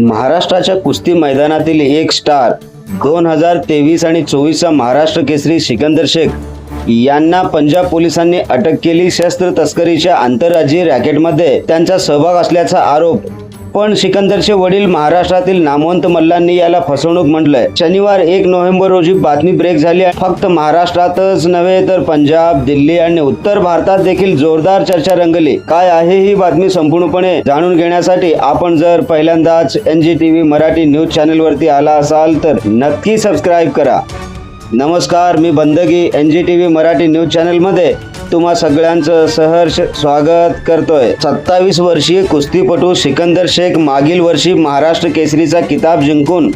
महाराष्ट्राच्या कुस्ती मैदानातील एक स्टार दोन हजार तेवीस आणि चोवीसचा महाराष्ट्र केसरी सिकंदर शेख यांना पंजाब पोलिसांनी अटक केली. शस्त्र तस्करीच्या आंतरराज्यीय रॅकेटमध्ये त्यांचा सहभाग असल्याचा आरोप पण सिकंदरचे वडील महाराष्ट्रातील नामवंत मल्लांनी याला फसवणूक म्हटलंय. शनिवार एक नोव्हेंबर रोजी बातमी ब्रेक झाली फक्त महाराष्ट्रातच नव्हे तर पंजाब दिल्ली आणि उत्तर भारतात देखील जोरदार चर्चा रंगली. काय आहे ही बातमी संपूर्णपणे जाणून घेण्यासाठी आपण जर पहिल्यांदाच N G T V Marathi news चॅनेलवरती आला असाल तर नक्की सबस्क्राईब करा. नमस्कार मी Bandagi N G T V Marathi news चॅनलमध्ये तुम्हा सगळ्यांचं सहर्ष स्वागत करतोय. सत्तावीस वर्षीय कुस्तीपटू सिकंदर शेख मागील वर्षी महाराष्ट्र केसरीचा किताब जिंकून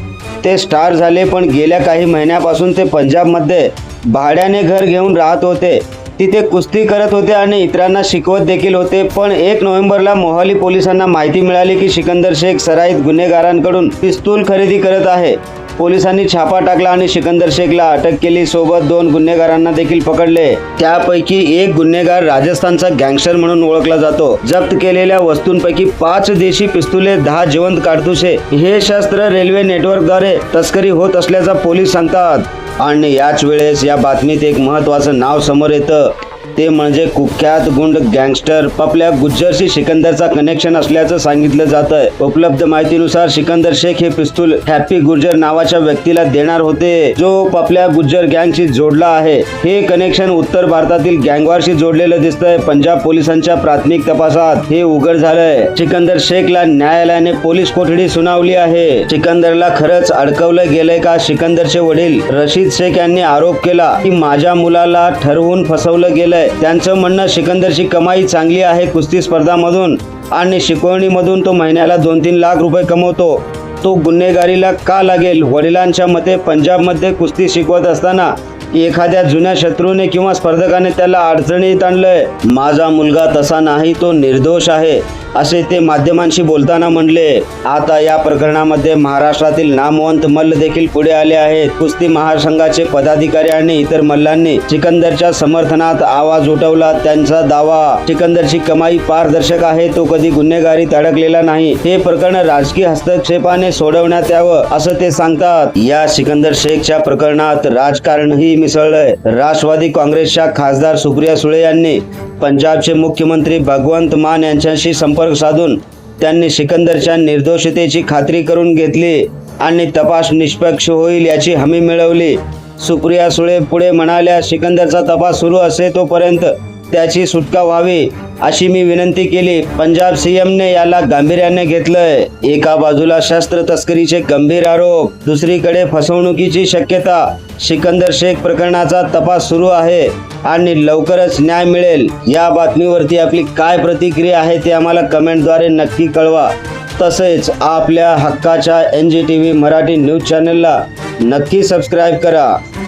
ते स्टार झाले पण गेल्या काही महिन्यापासून ते पंजाबमध्ये भाड्याने घर घेऊन राहत होते. तिथे कुस्ती करत होते आणि इतरांना शिकवत देखील होते पण एक नोव्हेंबरला मोहाली पोलिसांना माहिती मिळाली की सिकंदर शेख सराईत गुन्हेगारांकडून पिस्तूल खरेदी करत आहे. पोलिसांनी छापा टाकला आणि सिकंदर शेखला अटक केली. सोबत दोन गुन्हेगारांना देखील पकडले. त्यापैकी एक गुन्हेगार राजस्थानचा गँगस्टर म्हणून ओळखला जातो. जप्त केलेल्या वस्तूंपैकी पाच देशी पिस्तुले दहा जिवंत काडतुसे. हे शस्त्र रेल्वे नेटवर्कद्वारे तस्करी होत असल्याचा पोलीस सांगतात. आणि याच वेळेस या बातमीत एक महत्वाचं नाव समोर येतं. ते म्हणजे कुख्यात गुंड गँगस्टर. पपल्या गुज्जरशी सिकंदरचा कनेक्शन असल्याचं सांगितलं जात आहे उपलब्ध माहितीनुसार सिकंदर शेख हे पिस्तूल हॅपी गुर्जर नावाच्या व्यक्तीला देणार होते. जो पपल्या गुज्जर गँगशी जोडला आहे. हे कनेक्शन उत्तर भारतातील गँगवारशी जोडलेलं दिसतंय. पंजाब पोलिसांच्या प्राथमिक तपासात हे उघड झालंय. सिकंदर शेखला न्यायालयाने पोलीस कोठडी सुनावली आहे. सिकंदरला खरंच अडकवलं गेलंय का सिकंदरचे वडील? रशीद शेख यांनी आरोप केला की माझ्या मुलाला ठरवून फसवलं गेलंय त्यांचं म्हणणं सिकंदरची कमाई चांगली आहे कुस्ती स्पर्धामधून. आणि शिकवणीमधून तो महिन्याला दोन तीन लाख रुपये कमवतो. तो गुन्हेगारीला का लागेल? वडिलांच्या मते पंजाबमध्ये कुस्ती शिकवत असताना एखाद्या जुन्या शत्रूने किंवा स्पर्धकाने त्याला अडचणीत आणलंय. माझा मुलगा तसा नाही तो निर्दोष आहे असे ते माध्यमांशी बोलताना म्हणले. आता या प्रकरणामध्ये महाराष्ट्रातील नामवंत मल्ल देखील पुढे आले आहेत. कुस्ती महासंघाचे पदाधिकारी आणि इतर मल्लांनी सिकंदरच्या समर्थनात आवाज उठवला. त्यांचा दावा सिकंदरची कमाई पारदर्शक आहे तो कधी गुन्हेगारीत अडकलेला नाही. हे प्रकरण राजकीय हस्तक्षेपाने सोडवण्यात यावं असं ते सांगतात. या सिकंदर शेखच्या प्रकरणात राजकारणही मिसळलंय. राष्ट्रवादी काँग्रेसच्या खासदार सुप्रिया सुळे यांनी पंजाबचे मुख्यमंत्री भगवंत मान यांच्याशी संपर्क साधून त्यांनी सिकंदरच्या निर्दोषतेची खात्री करून घेतली आणि तपास निष्पक्ष होईल याची हमी मिळवली. सुप्रिया सुळे पुढे म्हणाल्या सिकंदरचा तपास सुरू असे तोपर्यंत त्याची सुटका व्हावी अशी मी विनंती केली. पंजाब सीएमने याला गांभीर्याने घेतलंय. एका बाजूला शस्त्र तस्करीचे गंभीर आरोप दुसरीकडे फसवणुकीची शक्यता सिकंदर शेख प्रकरणाचा तपास सुरू आहे आणि लवकरच न्याय मिळेल. या बातमीवरती आपली काय प्रतिक्रिया आहे ते आम्हाला कमेंटद्वारे नक्की कळवा. तसेच आपल्या हक्काच्या N G T V Marathi news चॅनलला नक्की सबस्क्राईब करा.